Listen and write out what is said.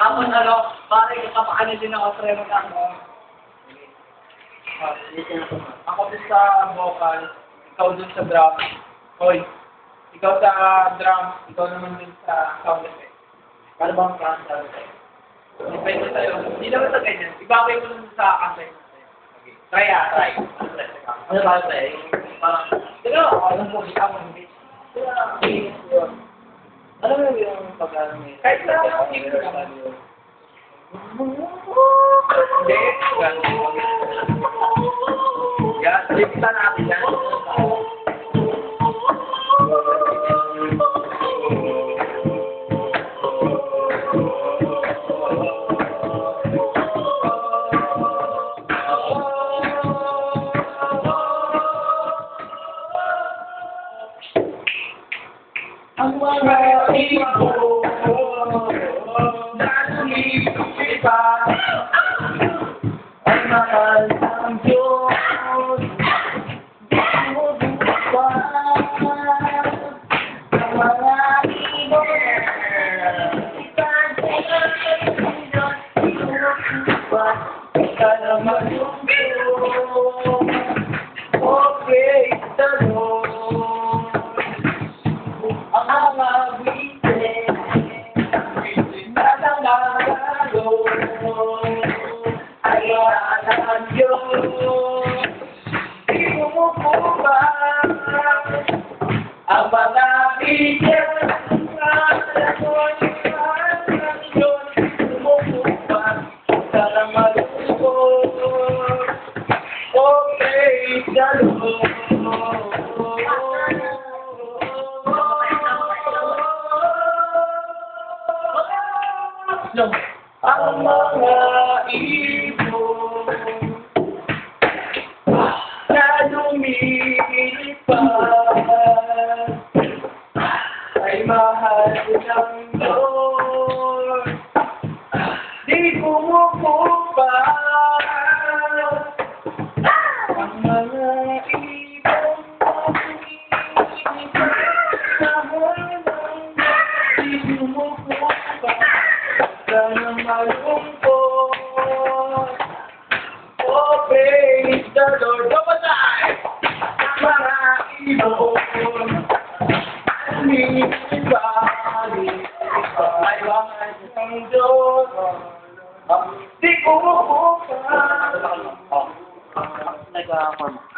Tapos ano, pare, kapakanin din ako pre mo lang. Ah, Ako din sa vocal, ikaw dun sa drum. Hoy, ikaw sa drum, ikaw naman din sa sound effect. Para bang plan sa effect? Depende sa'yo. Hindi naman sa ganyan. Ibabay mo lang sa mo. Okay. Try ah, try. Ano ba try? Yung Parang, tira, alam mo, ikaw mo hindi. Yun. Alam mo yung pag-ano mo yun? Kahit sa Hindi, ganun. Lipsan natin yan. Mga ibo Long. Ang mga ibon na lumilipas ay mahal ng Diyos. Di pumupupas malungkot. Oh, praise the Lord. Kapatay! Mga ibon, minibali, ay mahal ng Diyos. Di ko mo Nag-form.